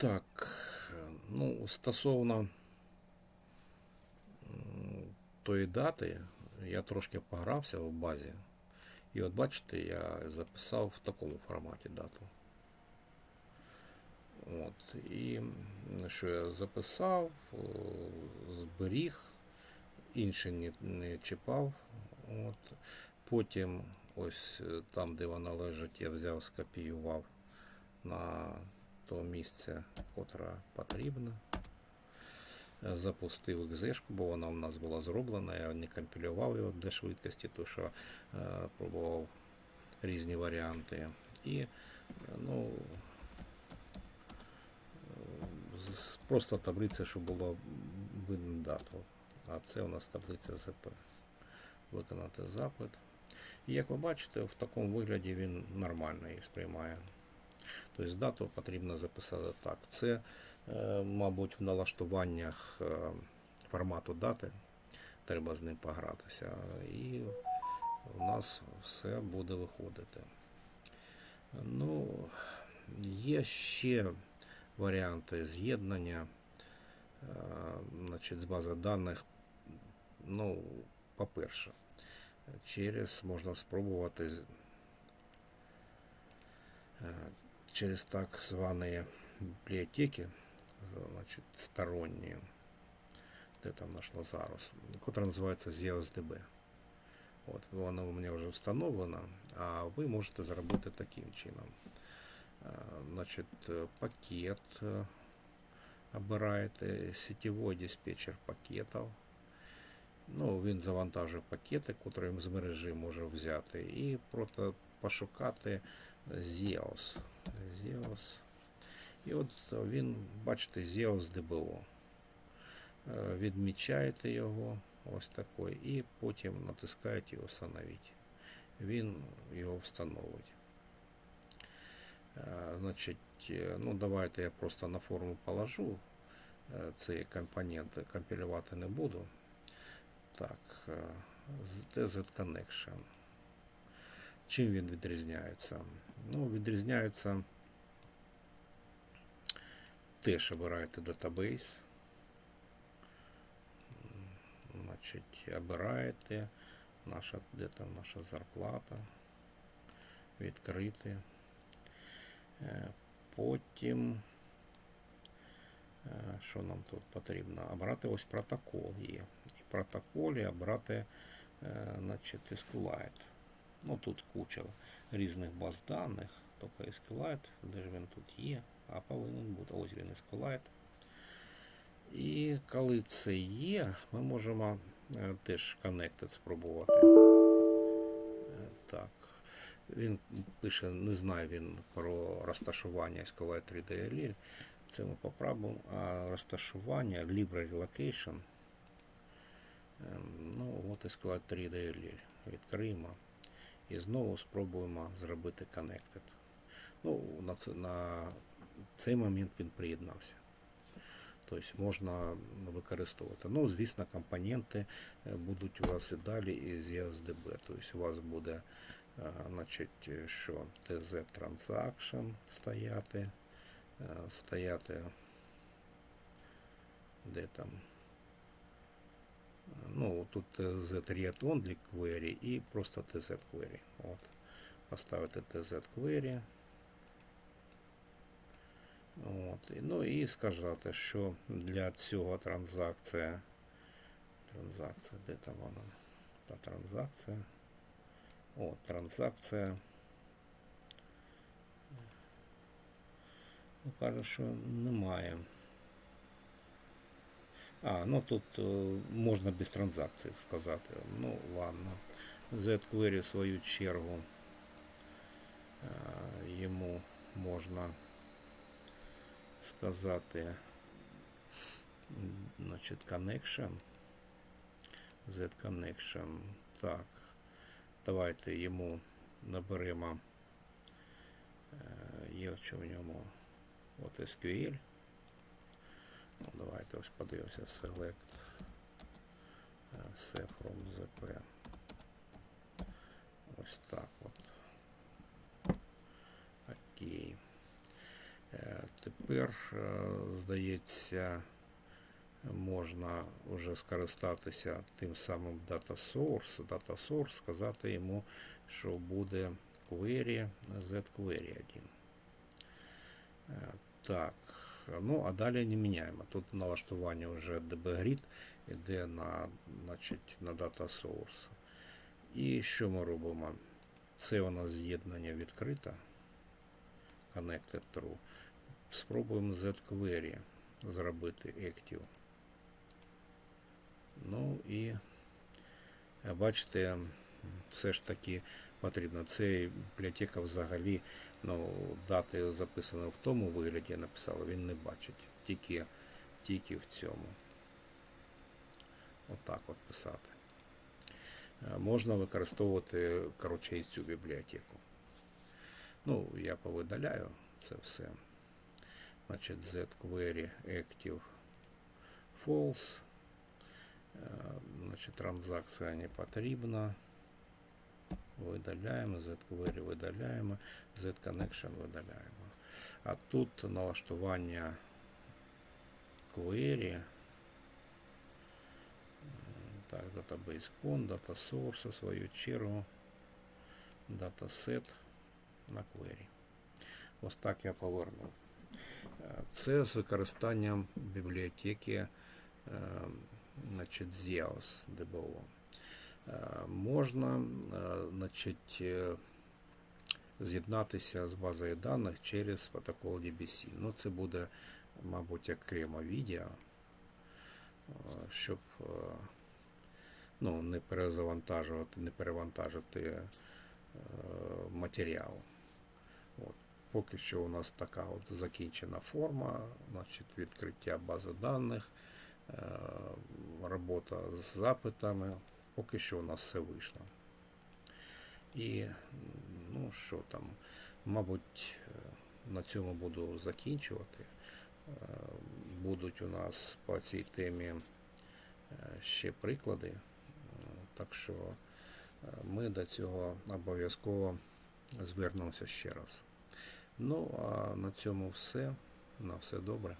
Так, ну, стосовно тої дати, я трошки погрався в базі. І от бачите, я записав в такому форматі дату. От, і що я записав, зберіг, інше не, не чіпав. От. Потім ось е, там, де вона лежить, я взяв, скопіював на то місце, котре потрібно. Е, Запустив екзешку, бо вона у нас була зроблена. Я не компілював його для швидкості, тому що е, пробував різні варіанти. І е, ну, просто таблиця, щоб було видно дату. А це у нас таблиця ЗП. Виконати запит. І як ви бачите, в такому вигляді він нормально її сприймає. Тобто дату потрібно записати так. Це, е, мабуть, в налаштуваннях е, формату дати треба з ним погратися. І у нас все буде виходити. Ну, є ще варіанти з'єднання е, значить, з бази даних. Ну, по-перше, через можна спробувати через так звані бібліотеки, значить, сторонні, де там наш Лазарус, котра називається ZeosDB. От, вона у мене вже встановлена, а ви можете зробити таким чином. Е, Значить, е, пакет е, обираєте, сетєвий диспетчер пакетів. Ну, він завантажує пакети, котрі з мережі може взяти, і просто пошукати ZEOS. ZEOS. І от він, бачите, ZEOS DBO. Е, Відмічаєте його ось такий, і потім натискаєте його встановити. Він його встановить. Е, Значить, е, ну давайте я просто на форму положу. Цей компонент компілювати не буду. Так, TZ Connection. Чим він відрізняється? Ну, відрізняється теж обираєте датабейс. Значить, обираєте наша, де там наша зарплата. Відкрити. Е, Потім, е, що нам тут потрібно? Обрати ось протокол є. І в протоколі обрати е, значить, SQLite. Ну тут куча різних баз даних, тільки SQLite, де ж він тут є, а повинен бути. Ось він SQLite. І коли це є, ми можемо е, теж Connected спробувати. Е, Так. Він пише, не знає він про розташування SQLite 3D DLL. Це ми поправимо. А розташування Library Location. Ем, Ну, от SQLite 3D DLL. Відкриємо. І знову спробуємо зробити Connected. Ну, на, це, на цей момент він приєднався. Тобто можна використовувати. Ну, звісно, компоненти е, будуть у вас і далі із ESDB. Тобто у вас буде е, значить, що TZ Transaction стояти, е, стояти де там. Ну, тут TZ Read Only Query і просто TZ Query. От. Поставити TZ Query. От. Ну і сказати, що для цього транзакція. Транзакція, де там вона? Та транзакція. О, транзакція. Ну, каже, що немає. А, ну тут е, можна без транзакції сказати. Ну, ладно. Z-query в свою чергу йому можна сказати значить connection Z connection так давайте йому наберемо е, є в ньому от SQL ну, давайте ось подивимося select е, все from ZP ось так от окей Е, тепер, е, здається, можна вже скористатися тим самим Data Source. Data Source, сказати йому, що буде query zQuery 1. Е, Так, ну а далі не міняємо. Тут налаштування вже dbgrid йде на, значить, на Data Source. І що ми робимо? Це у нас з'єднання відкрите. Connected True. Спробуємо zQuery зробити Active. Ну і бачите, все ж таки потрібно. Це бібліотека взагалі, ну, дати записані в тому вигляді, я написав, він не бачить. Тільки, тільки в цьому. Отак от писати. Е, Можна використовувати, коротше, і цю бібліотеку. Ну, я повидаляю це все. Значить, zQuery active false. Е, Значить, транзакція не потрібна. Видаляємо, zQuery видаляємо, zConnection видаляємо. А тут налаштування query. Так, database con, data source, в свою чергу, dataset на query. Ось так я повернув. Е, Це з використанням бібліотеки е, значить, ZIAOS DBO. Можна е, значить, е, з'єднатися з базою даних через протокол DBC. Ну, це буде, мабуть, окремо відео, е, щоб ну, не перезавантажувати, не перевантажити матеріал. От. Поки що у нас така от закінчена форма, значить відкриття бази даних, робота з запитами. Поки що у нас все вийшло. І ну що там, мабуть, е, на цьому буду закінчувати. Е, Будуть у нас по цій темі е, ще приклади. Так що ми до цього обов'язково звернемося ще раз. Ну, а на цьому все. На все добре.